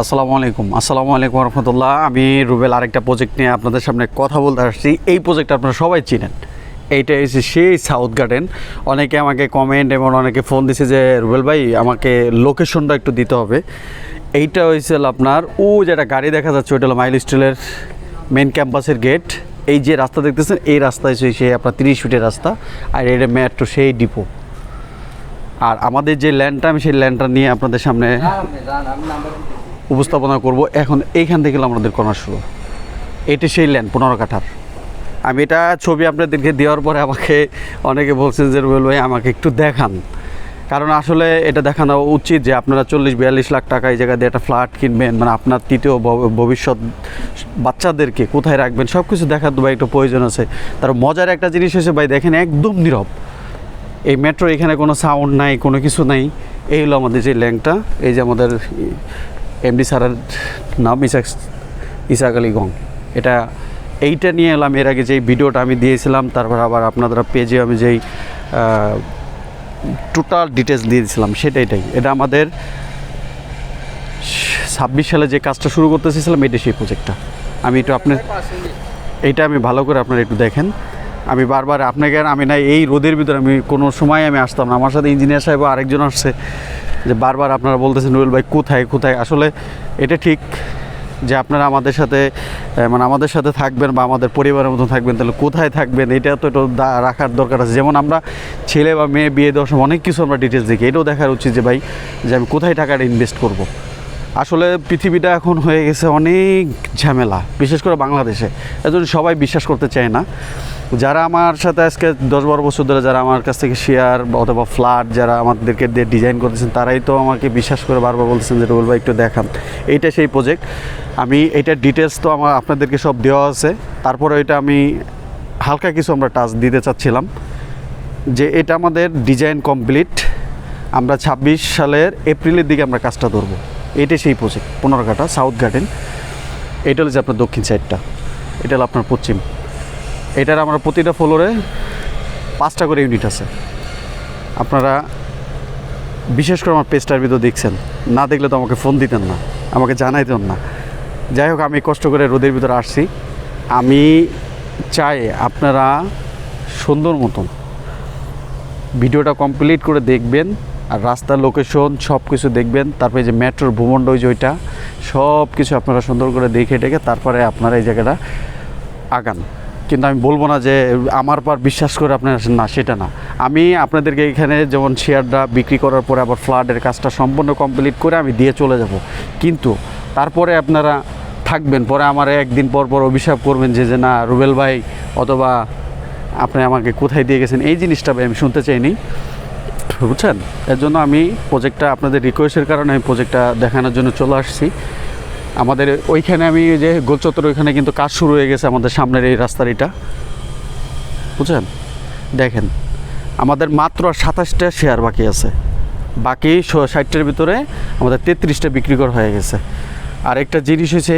আসসালামু আলাইকুম। আসসালামু আলাইকুম রহমতুল্লাহ আমি রুবেল, আরেকটা প্রজেক্ট নিয়ে আপনাদের সামনে কথা বলতে আসছি। এই প্রজেক্ট আপনারা সবাই চিনেন। এইটা এসে সেই সাউথ গার্ডেন অনেকে আমাকে কমেন্ট এবং অনেকে ফোন দিছে যে, রুবেল ভাই, আমাকে লোকেশনটা একটু দিতে হবে। এইটা হয়েছিল আপনার, ও যেটা গাড়ি দেখা যাচ্ছে, ওইটা হলো মাইল স্টিলের মেন ক্যাম্পাসের গেট এই যে রাস্তা দেখতেছেন, এই রাস্তায় সেই আপনার তিরিশ ফিটের রাস্তা। আর এটা মেট্রো সেই ডিপো আর আমাদের যে ল্যান্ডটা আমি সেই ল্যান্ডটা নিয়ে আপনাদের সামনে উপস্থাপনা করব। এখন এইখান থেকে আমাদের কর্নার শুরু। এটি সেই ল্যান্ড পনেরো কাঠার। আমি এটা ছবি আপনাদেরকে দেওয়ার পরে আমাকে অনেকে বলছেন যে রুবেল ভাই, আমাকে একটু দেখান। কারণ আসলে এটা দেখানো উচিত যে আপনারা চল্লিশ, বিয়াল্লিশ লাখ টাকা এই জায়গায় দিয়ে একটা ফ্ল্যাট কিনবেন মানে আপনার তৃতীয় ভবিষ্যৎ বাচ্চাদেরকে কোথায় রাখবেন সব কিছু দেখার ভাই একটু প্রয়োজন আছে। তার মজার একটা জিনিস হয়েছে ভাই, দেখেন একদম নীরব। এই মেট্রো এখানে কোনো সাউন্ড নাই, কোনো কিছু নাই। এই হলো আমাদের যে ল্যাংটা এই যে আমাদের এমডি স্যারের নাম ইসাক ইসাক আলী গং। এটা এইটা নিয়ে এলাম, এর আগে যেই ভিডিওটা আমি দিয়েছিলাম, তারপর আবার আপনাদের পেজে আমি যেই টোটাল ডিটেলস দিয়ে দিয়েছিলাম সেটাইটাই এটা আমাদের ছাব্বিশ সালে যে কাজটা শুরু করতে চেয়েছিলাম এটা সেই প্রজেক্টটা আমি একটু আপনার এইটা আমি ভালো করে আপনারা একটু দেখেন। আমি বারবার আপনাকে আমি না, এই রোদের ভিতরে আমি কোনো সময় আমি আসতাম না। আমার সাথে ইঞ্জিনিয়ার সাহেব আরেকজন আসছে। যে বারবার আপনারা বলতেছেন রুয়েল ভাই, কোথায় কোথায়? আসলে এটা ঠিক যে আপনারা আমাদের সাথে মানে আমাদের সাথে থাকবেন বা আমাদের পরিবারের মতো থাকবেন, তাহলে কোথায় থাকবেন? এটা তো একটু রাখার দরকার আছে। যেমন আমরা ছেলে বা মেয়ে বিয়ে দেওয়ার সময় অনেক কিছু আমরা ডিটেলস দেখি। এটাও দেখার উচিত যে, ভাই, যে আমি কোথায় টাকাটা ইনভেস্ট করব। আসলে পৃথিবীটা এখন হয়ে গেছে অনেক ঝামেলা, বিশেষ করে বাংলাদেশে। এজন্য সবাই বিশ্বাস করতে চায় না। যারা আমার সাথে আজকে দশ বারো বছর ধরে যারা আমার কাছ থেকে শেয়ার অথবা ফ্ল্যাট যারা আমাদেরকে দিয়ে ডিজাইন করতেছেন, তারাই তো আমাকে বিশ্বাস করে বারবার বলতেছেন যে, রুবেল ভাই, একটু দেখান। এইটা সেই প্রজেক্ট আমি এইটার ডিটেলস তো আমার আপনাদেরকে সব দেওয়া আছে। তারপরে এটা আমি হালকা কিছু আমরা টাচ দিতে চাচ্ছিলাম, যে এটা আমাদের ডিজাইন কমপ্লিট আমরা ছাব্বিশ সালের এপ্রিলের দিকে আমরা কাজটা ধরবো। এটা সেই প্রজেক্ট পনেরো কাটা সাউথ গার্ডেন এটা হলো যে আপনার দক্ষিণ সাইডটা এটা হলো আপনার পশ্চিম। এটার আমার প্রতিটা ফ্লোরে পাঁচটা করে ইউনিট আছে। আপনারা বিশেষ করে আমার পেজটার ভিতর দেখছেন, না দেখলে তো আমাকে ফোন দিতেন না, আমাকে জানাইতেন না। যাই হোক, আমি কষ্ট করে রোদের ভিতরে আসছি। আমি চাই আপনারা সুন্দর মতন ভিডিওটা কমপ্লিট করে দেখবেন, আর রাস্তার লোকেশন সব কিছু দেখবেন, তারপরে যে মেট্রোর ভূমণ্ড, ওই যে ওইটা সব কিছু আপনারা সুন্দর করে দেখে টেকে তারপরে আপনারা এই জায়গাটা আগান। কিন্তু আমি বলব না যে আমার পর বিশ্বাস করে আপনারা না, সেটা না। আমি আপনাদেরকে এখানে যেমন শেয়ারটা বিক্রি করার পরে আবার ফ্লাডের কাজটা সম্পূর্ণ কমপ্লিট করে আমি দিয়ে চলে যাব। কিন্তু তারপরে আপনারা থাকবেন, পরে আমার একদিন পর পর অভিশাপ করবেন যে যে না, রুবেল ভাই অথবা আপনি আমাকে কোথায় দিয়ে গেছেন? এই জিনিসটা আমি শুনতে চাইনি। বুঝছেন? এর জন্য আমি প্রজেক্টটা আপনাদের রিকোয়েস্টের কারণে আমি প্রজেক্টটা দেখানোর জন্য চলে আসছি। আমাদের ওইখানে আমি যে গোলচত্বর ওইখানে কিন্তু কাজ শুরু হয়ে গেছে আমাদের সামনের এই রাস্তার এটা। বুঝছেন? দেখেন, আমাদের মাত্র সাতাশটা শেয়ার বাকি আছে। বাকি ষাটটার ভিতরে আমাদের তেত্রিশটা বিক্রি করা হয়ে গেছে। আর একটা জিনিস হয়েছে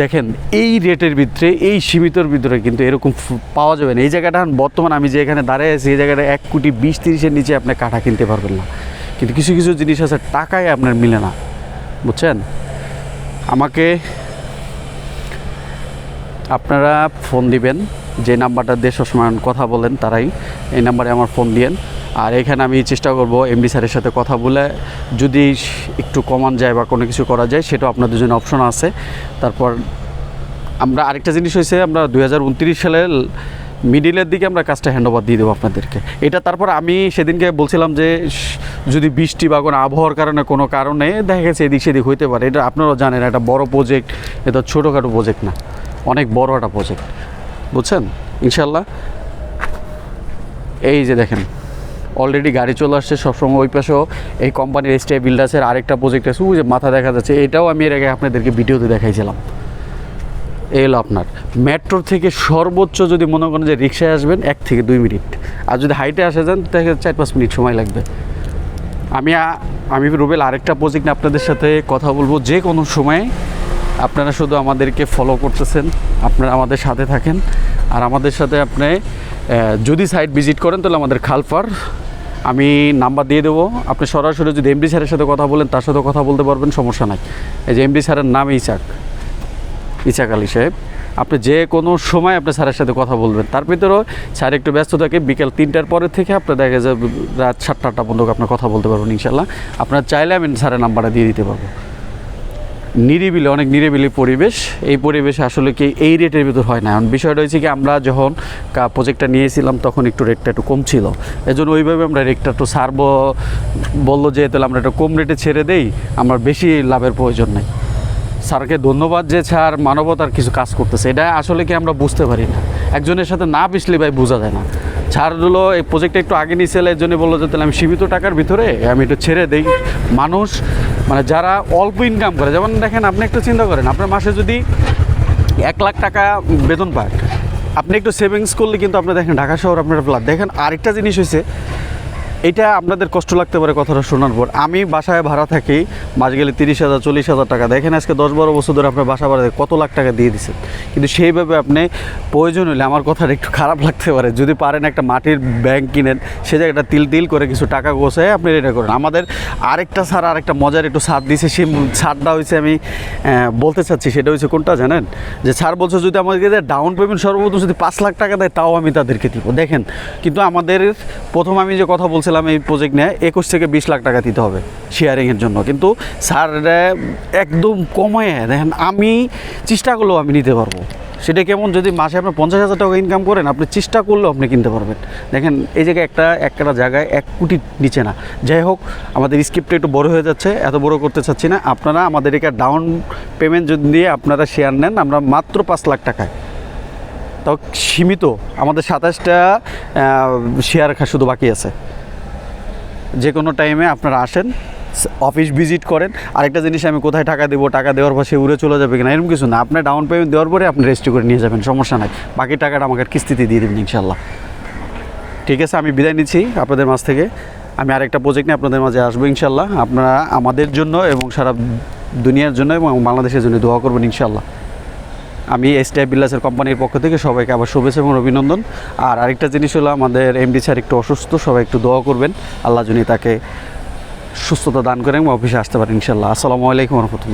দেখেন, এই রেটের ভিতরে, এই সীমিতর ভিতরে কিন্তু এরকম পাওয়া যাবে না। এই জায়গাটা বর্তমান আমি যে এখানে দাঁড়িয়ে আছি, এই জায়গাটা এক কোটি বিশ তিরিশের নিচে আপনি কাঠা কিনতে পারবেন না। কিন্তু কিছু কিছু জিনিস আছে, টাকায় আপনার মিলে না। বুঝছেন? আমাকে আপনারা ফোন দিবেন, যে নাম্বারটা দিয়ে সবসময় কথা বলেন তারাই এই নাম্বারে আমার ফোন দিয়েন। আর এখানে আমি চেষ্টা করব এমডি স্যারের সাথে কথা বলে যদি একটু কমান যায় বা কোনো কিছু করা যায়, সেটাও আপনাদের জন্য অপশন আছে। তারপর আমরা আরেকটা জিনিস হয়েছে আমরা দু সালের মিডিলের দিকে আমরা কাজটা হ্যান্ড ওভার দিয়ে দেবো আপনাদেরকে। এটা তারপর আমি সেদিনকে বলছিলাম যে, যদি বৃষ্টি বা কোনো আবহাওয়ার কারণে কোনো কারণে দেখা গেছে এদিক সেদিক হইতে পারে, এটা আপনারাও জানেন একটা বড় প্রজেক্ট এটা ছোটোখাটো প্রজেক্ট না, অনেক বড় একটা প্রজেক্ট বুঝছেন? ইনশাল্লাহ এই যে দেখেন অলরেডি গাড়ি চলে আসছে, সবসময় ওই পাশেও এই কোম্পানির এসটিআই বিল্ডার্সের আরেকটা প্রজেক্ট আছে, ওই যে মাথা দেখা যাচ্ছে, এটাও আমি এর আগে আপনাদেরকে ভিডিওতে দেখাইছিলাম। এই হলো আপনার। মেট্রোর থেকে সর্বোচ্চ যদি মনে করেন যে রিক্সায় আসবেন, এক থেকে দুই মিনিট। আর যদি হাইটে আসে যান তাহলে চার পাঁচ মিনিট সময় লাগবে। আমি আমি রুবেল, আরেকটা প্রজেক্ট নিয়ে আপনাদের সাথে কথা বলব। যে কোনো সময়ে আপনারা শুধু আমাদেরকে ফলো করতেছেন, আপনারা আমাদের সাথে থাকেন। আর আমাদের সাথে আপনি যদি সাইট ভিজিট করেন, তাহলে আমাদের খালপার আমি নাম্বার দিয়ে দেবো। আপনি সরাসরি যদি এমডি স্যারের সাথে কথা বলেন, তার সাথে কথা বলতে পারবেন, সমস্যা নাই। এই যে এমডি স্যারের নাম ইসাক ইসাক আলী সাহেব। আপনি যে কোনো সময় আপনি স্যারের সাথে কথা বলবেন, তার ভিতরেও স্যার একটু ব্যস্ত থাকে, বিকেল তিনটার পরে থেকে আপনি দেখা যায় রাত সাতটা আটটা পর্যন্ত আপনার কথা বলতে পারবেন ইনশাল্লাহ। আপনার চাইলে আমি স্যারের নাম্বারটা দিয়ে দিতে পারব। নিরিবিলি, অনেক নিরিবিলি পরিবেশ। এই পরিবেশে আসলে কি এই রেটের ভিতর হয় না। এখন বিষয়টা হয়েছে কি, আমরা যখন প্রজেক্টটা নিয়েছিলাম, তখন একটু রেটটা একটু কম ছিল। এজন্য ওইভাবে আমরা রেটটা একটু সারব। বলল যে, তাহলে আমরা একটু কম রেটে ছেড়ে দেই, আমার বেশি লাভের প্রয়োজন নেই। স্যারকে ধন্যবাদ যে স্যার মানবতার কিছু কাজ করতেছে। এটা আসলে কি আমরা বুঝতে পারি না? একজনের সাথে না পিছলে ভাই বোঝা যায় না। ছাড় হলো এই প্রজেক্টটা একটু আগে নিয়েছিল এর জন্য বলল যে, তাহলে আমি সীমিত টাকার ভিতরে আমি একটু ছেড়ে দেই। মানুষ মানে যারা অল্প ইনকাম করে, যেমন দেখেন আপনি একটু চিন্তা করেন, আপনার মাসে যদি এক লাখ টাকা বেতন পায়, আপনি একটু সেভিংস করলে কিন্তু আপনি দেখেন ঢাকা শহর আপনার প্লাস দেখেন আরেকটা জিনিস হয়েছে এটা আপনাদের কষ্ট লাগতে পারে কথাটা শোনার পর। আমি বাসায় ভাড়া থাকি, মাস গেলে তিরিশ হাজার, চল্লিশ হাজার টাকা। দেখেন আজকে দশ বারো বছর ধরে আপনার বাসা ভাড়া কত লাখ টাকা দিয়ে দিচ্ছেন কিন্তু সেইভাবে আপনি প্রয়োজন হলে আমার কথাটা একটু খারাপ লাগতে পারে। যদি পারেন একটা মাটির ব্যাংক কিনেন, সে জায়গাটা তিল তিল করে কিছু টাকা গোছায় আপনি এটা করেন। আমাদের আরেকটা স্যার আরেকটা মজার একটু সাথ দিয়েছে সেই ছাড়টা হয়েছে আমি বলতে চাচ্ছি, সেটা হচ্ছে কোনটা জানেন? যে স্যার বলছে, যদি আমাদেরকে ডাউন পেমেন্ট সর্বপ্রথম যদি পাঁচ লাখ টাকা দেয়, তাও আমি তাদেরকে দিব। দেখেন, কিন্তু আমাদের প্রথম আমি যে কথা বলছিলাম এই প্রজেক্ট নিয়ে, একুশ থেকে বিশ লাখ টাকা দিতে হবে শেয়ারিংয়ের জন্য। কিন্তু স্যার একদম কমায়, দেখেন আমি চেষ্টা করলেও আমি নিতে পারব। সেটা কেমন যদি মাসে আপনি পঞ্চাশ হাজার টাকা ইনকাম করেন, আপনি চেষ্টা করলেও আপনি কিনতে পারবেন। দেখেন, এই জায়গায় একটা একটা জায়গায় এক কোটি নিচে না। যাই হোক, আমাদের স্ক্রিপ্টটা একটু বড় হয়ে যাচ্ছে, এত বড় করতে চাচ্ছি না। আপনারা আমাদের এটা ডাউন পেমেন্ট যদি দিয়ে আপনারা শেয়ার নেন, আমরা মাত্র পাঁচ লাখ টাকায়। তাও সীমিত, আমাদের সাতাশটা শেয়ার শুধু বাকি আছে। যে কোনো টাইমে আপনারা আসেন অফিস ভিজিট করেন। আরেকটা জিনিস আমি কোথায় টাকা দেবো, টাকা দেওয়ার পর সে উড়ে চলে যাবে কিনা, এরকম কিছু না। আপনার ডাউন পেমেন্ট দেওয়ার পরে আপনি রেজিস্ট্রি করে নিয়ে যাবেন, সমস্যা নাই। বাকি টাকাটা আমাকে কিস্তিতে দিয়ে দেবেন ইনশাল্লাহ ঠিক আছে, আমি বিদায় নিচ্ছি আপনাদের মাঝ থেকে। আমি আরেকটা প্রজেক্ট নিয়ে আপনাদের মাঝে আসব ইনশাল্লাহ আপনারা আমাদের জন্য এবং সারা দুনিয়ার জন্য এবং বাংলাদেশের জন্য দোয়া করবেন ইনশাল্লাহ আমি এস টি বিল্লাসের কোম্পানির পক্ষ থেকে সবাইকে আবার শুভেচ্ছা এবং অভিনন্দন। আর আরেকটা জিনিস হলো, আমাদের এমডি স্যার একটু অসুস্থ, সবাই একটু দোয়া করবেন। আল্লাহ যিনি তাকে সুস্থতা দান করেন এবং অফিসে আসতে পারেন ইনশাল্লাহ আসসালামু আলাইকুম রহমতুল্লাহ।